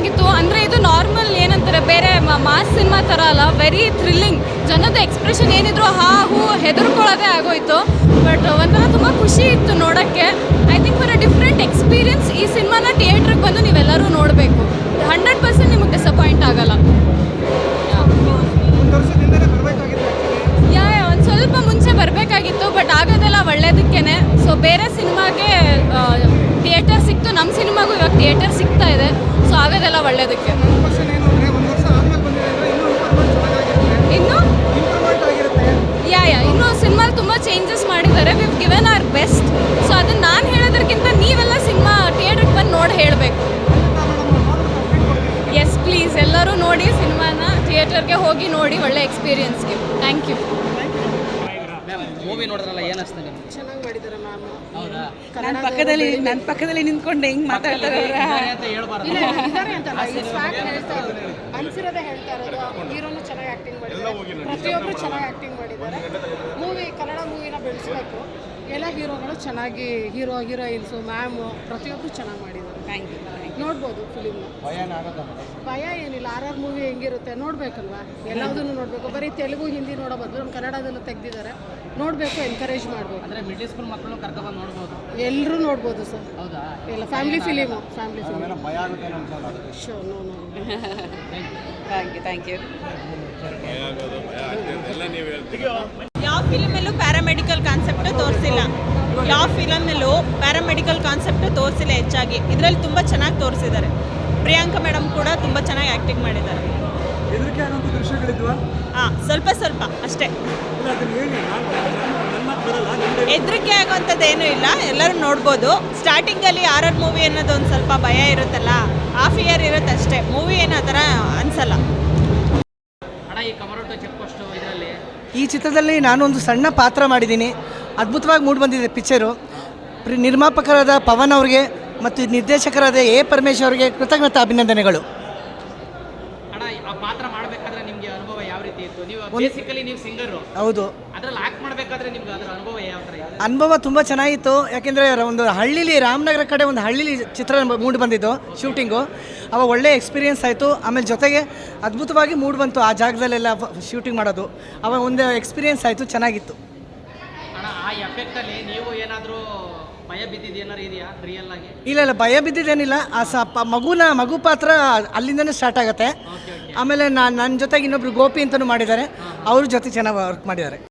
ಚೆನ್ನಾಗಿತ್ತು ಅಂದರೆ ಇದು ನಾರ್ಮಲ್ ಏನಂತಾರೆ ಬೇರೆ ಮಾಸ್ ಸಿನಿಮಾ ಥರ ಅಲ್ಲ ವೆರಿ ಥ್ರಿಲ್ಲಿಂಗ್ ಜನದ ಎಕ್ಸ್ಪ್ರೆಷನ್ ಏನಿದ್ರು ಹಾ ಹೂ ಹೆದರ್ಕೊಳ್ಳೋದೇ ಆಗೋಯ್ತು. ಬಟ್ ಒಂಥರ ತುಂಬ ಖುಷಿ ಇತ್ತು ನೋಡೋಕ್ಕೆ. I think for a different experience ಈ ಸಿನಿಮಾನ ಥಿಯೇಟ್ರಿಗೆ ಬಂದು ನೀವೆಲ್ಲರೂ ನೋಡಬೇಕು. ಹಂಡ್ರೆಡ್ ಪರ್ಸೆಂಟ್ ನಿಮಗೆ ಡಿಸಪಾಯಿಂಟ್ ಆಗಲ್ಲ. ಯಾ ಒಂದು ಸ್ವಲ್ಪ ಮುಂಚೆ ಬರಬೇಕಾಗಿತ್ತು ಬಟ್ ಆಗೋದೆಲ್ಲ ಒಳ್ಳೇದಕ್ಕೇನೆ. ಸೊ ಬೇರೆ ಸಿನಿಮಾಗೆ ಥಿಯೇಟರ್ ಸಿಕ್ತು. ನಮ್ಮ ಸಿನಿಮಾಗೂ ಇವಾಗ ಥಿಯೇಟರ್ ಸಿಗ್ತಾ ಇದೆ. ಆಗೋದೆಲ್ಲ ಒಳ್ಳೇದಕ್ಕೆ? ಇನ್ನೂ ಯಾ ಯಾ ಇನ್ನು ಸಿನಿಮಾ ತುಂಬ ಚೇಂಜಸ್ ಮಾಡಿದ್ದಾರೆ. We've given our best so ಅದನ್ನ ನಾನು ಹೇಳೋದಕ್ಕಿಂತ ನೀವೆಲ್ಲ ಸಿನಿಮಾ ಥಿಯೇಟ್ರಿಗೆ ಬಂದು ನೋಡಿ ಹೇಳಬೇಕು. ಎಸ್ ಪ್ಲೀಸ್ ಎಲ್ಲರೂ ನೋಡಿ ಸಿನಿಮಾನ ಥಿಯೇಟರ್ಗೆ ಹೋಗಿ ನೋಡಿ ಒಳ್ಳೆ ಎಕ್ಸ್ಪೀರಿಯನ್ಸ್ಗೆ ಥ್ಯಾಂಕ್ ಯು ಮ್ಯಾಮ್ ಮೂವಿ ನೋಡಿದ್ರಲ್ಲ ಏನಿಸ್ತು ನಿಮ್ಗೆ? ಚೆನ್ನಾಗಿ ಮಾಡಿದ್ದಾರೆ ಮ್ಯಾಮ್ ಹೌದಾ? ನನ್ನ ಪಕ್ಕದಲ್ಲಿ ನನ್ನ ಪಕ್ಕದಲ್ಲಿ ನಿಂತ್ಕೊಂಡು ಹೆಂಗ್ ಮಾತಾಡ್ತಾರೆ ಅಂತ ಹೇಳ್ಬಾರ್ದು. ಇಲ್ಲ ಇಲ್ಲ, ಇದ್ದಾರೆ ಅಂತಲ್ಲ ಈ ಫ್ಯಾಕ್ಟ್ ಹೇಳ್ತಾ ಇರೋದು ಅನ್ಸಿರೋದೇ ಹೇಳ್ತಾ ಇರೋದು ಹೀರೋನು ಚೆನ್ನಾಗಿ ಆ್ಯಕ್ಟಿಂಗ್ ಮಾಡಿದ್ದಾರೆ ಪ್ರತಿಯೊಬ್ಬರು ಚೆನ್ನಾಗಿ ಆ್ಯಕ್ಟಿಂಗ್ ಮಾಡಿದ್ದಾರೆ. ಮೂವಿ ಕನ್ನಡ ಮೂವಿನ ಬೆಳೆಸ್ಬೇಕು. ಎಲ್ಲ ಹೀರೋಗಳು ಚೆನ್ನಾಗಿ ಹೀರೋ ಹೀರೋಯಿನ್ಸು ಮ್ಯಾಮು ಪ್ರತಿಯೊಬ್ಬರು ಚೆನ್ನಾಗಿ ಮಾಡಿದ್ದಾರೆ. Thank you. ನೋಡ್ಬೋದು ಫಿಲಿಮ್ನ. ಭಯ ಏನಿಲ್ಲ ಆರ್ ಆರ್ ಮೂವಿ ಹೆಂಗಿರುತ್ತೆ ನೋಡ್ಬೇಕಲ್ವಾ? ಎಲ್ಲದನ್ನು ನೋಡಬೇಕು. ಬರೀ ತೆಲುಗು ಹಿಂದಿ ನೋಡೋ ಬದಲು ನಮ್ಮ ಕನ್ನಡದಲ್ಲೂ ತೆಗ್ದಿದ್ದಾರೆ. ನೋಡಬೇಕು ಎನ್ಕರೇಜ್ ಮಾಡಬೇಕು ಅಂದ್ರೆ ಮಿಡ್ಲ್ ಸ್ಕೂಲ್ ಮಕ್ಕಳು ಕರ್ಕೊಂಡು ನೋಡ್ಬೋದು. ಎಲ್ಲರೂ ನೋಡ್ಬೋದು ಸರ್. ಹೌದಾ? ಇಲ್ಲ family film family film show no no Thank you, ಎಲ್ಲ ನೀವು ಯಾವ ಫಿಲಮಲ್ಲೂ ಪ್ಯಾರಾಮೆಡಿಕಲ್ ಕಾನ್ಸೆಪ್ಟ್ ತೋರಿಸಿಲ್ಲ. ಯಾವ ಫಿಲಮಲ್ಲೂ ಪ್ಯಾರಾಮೆಡಿಕಲ್ ಕಾನ್ಸೆಪ್ಟ್ ತೋರಿಸಿಲ್ಲ ಹೆಚ್ಚಾಗಿ. ಇದರಲ್ಲಿ ತುಂಬ ಚೆನ್ನಾಗಿ ತೋರಿಸಿದ್ದಾರೆ. ಪ್ರಿಯಾಂಕಾ ಮೇಡಮ್ ಕೂಡ ತುಂಬ ಚೆನ್ನಾಗಿ ಆ್ಯಕ್ಟಿಂಗ್ ಮಾಡಿದ್ದಾರೆ. ಹಾಂ ಸ್ವಲ್ಪ ಸ್ವಲ್ಪ ಅಷ್ಟೇ. ಹೆದರಿಕೆ ಆಗುವಂಥದ್ದು ಏನೂ ಇಲ್ಲ. ಎಲ್ಲರೂ ನೋಡ್ಬೋದು. ಸ್ಟಾರ್ಟಿಂಗಲ್ಲಿ ಆರ್ ಆರ್ ಮೂವಿ ಅನ್ನೋದು ಒಂದು ಸ್ವಲ್ಪ ಭಯ ಇರುತ್ತಲ್ಲ ಹಾಫ್ ಇಯರ್ ಇರುತ್ತೆ ಅಷ್ಟೇ ಮೂವಿ ಏನೋ ಆ ಥರ ಈ ಚಿತ್ರದಲ್ಲಿ ನಾನು ಒಂದು ಸಣ್ಣ ಪಾತ್ರ ಮಾಡಿದ್ದೀನಿ. ಅದ್ಭುತವಾಗಿ ಮೂಡಿ ಬಂದಿದೆ ಪಿಕ್ಚರು. ನಿರ್ಮಾಪಕರಾದ ಪವನ್ ಅವರಿಗೆ ಮತ್ತು ನಿರ್ದೇಶಕರಾದ ಎ ಪರಮೇಶ್ ಅವರಿಗೆ ಕೃತಜ್ಞತಾ ಅಭಿನಂದನೆಗಳು. ಮಾಡಬೇಕಾದ್ರೆ ನಿಮಗೆ ಅನುಭವ ಯಾವ ರೀತಿ ಇತ್ತು? ನೀವು ಬೇಸಿಕಲಿ ನೀವು ಸಿಂಗರ್ ಹೌದು. ಅದ್ರಲ್ಲಿ ಆಕ್ಟ್ ಮಾಡಬೇಕಾದ್ರೆ ನಿಮ್ಗೆ ಅದ್ರ ಅನುಭವ ಯಾವ ತರ ಇತ್ತು? ಅನುಭವ ತುಂಬ ಚೆನ್ನಾಗಿತ್ತು. ಯಾಕೆಂದರೆ ಒಂದು ಹಳ್ಳಿಲಿ ರಾಮನಗರ ಕಡೆ ಒಂದು ಹಳ್ಳಿಲಿ ಚಿತ್ರ ಮೂಡಿ ಬಂದಿದ್ದು ಶೂಟಿಂಗು ಅವಾಗ ಒಳ್ಳೆ ಎಕ್ಸ್ಪೀರಿಯನ್ಸ್ ಆಯಿತು. ಆಮೇಲೆ ಜೊತೆಗೆ ಅದ್ಭುತವಾಗಿ ಮೂಡ್ ಬಂತು ಆ ಜಾಗದಲ್ಲೆಲ್ಲ ಶೂಟಿಂಗ್ ಮಾಡೋದು. ಅವಾಗ ಒಂದು ಎಕ್ಸ್ಪೀರಿಯನ್ಸ್ ಆಯಿತು ಚೆನ್ನಾಗಿತ್ತು. ಅಣ್ಣ ಆ ಎಫೆಕ್ಟಲ್ಲಿ ನೀವು ಏನಾದರೂ ಭಯ ಬಿದ್ದಿದ್ದು ಏನಾರು ಇದೆಯಾ? ರಿಯಲ್ ಆಗಿ? ಇಲ್ಲ ಇಲ್ಲ ಭಯ ಬಿದ್ದಿದ್ದೇನಿಲ್ಲ. ಆ ಸ ಪ- ಮಗುನ ಮಗು ಪಾತ್ರ ಅಲ್ಲಿಂದನೇ ಸ್ಟಾರ್ಟ್ ಆಗುತ್ತೆ. ಆಮೇಲೆ ನಾನು ನನ್ನ ಜೊತೆಗೆ ಇನ್ನೊಬ್ರು ಗೋಪಿ ಅಂತಲೂ ಮಾಡಿದ್ದಾರೆ. ಅವ್ರ ಜೊತೆ ಚೆನ್ನಾಗಿ ವರ್ಕ್ ಮಾಡಿದ್ದಾರೆ.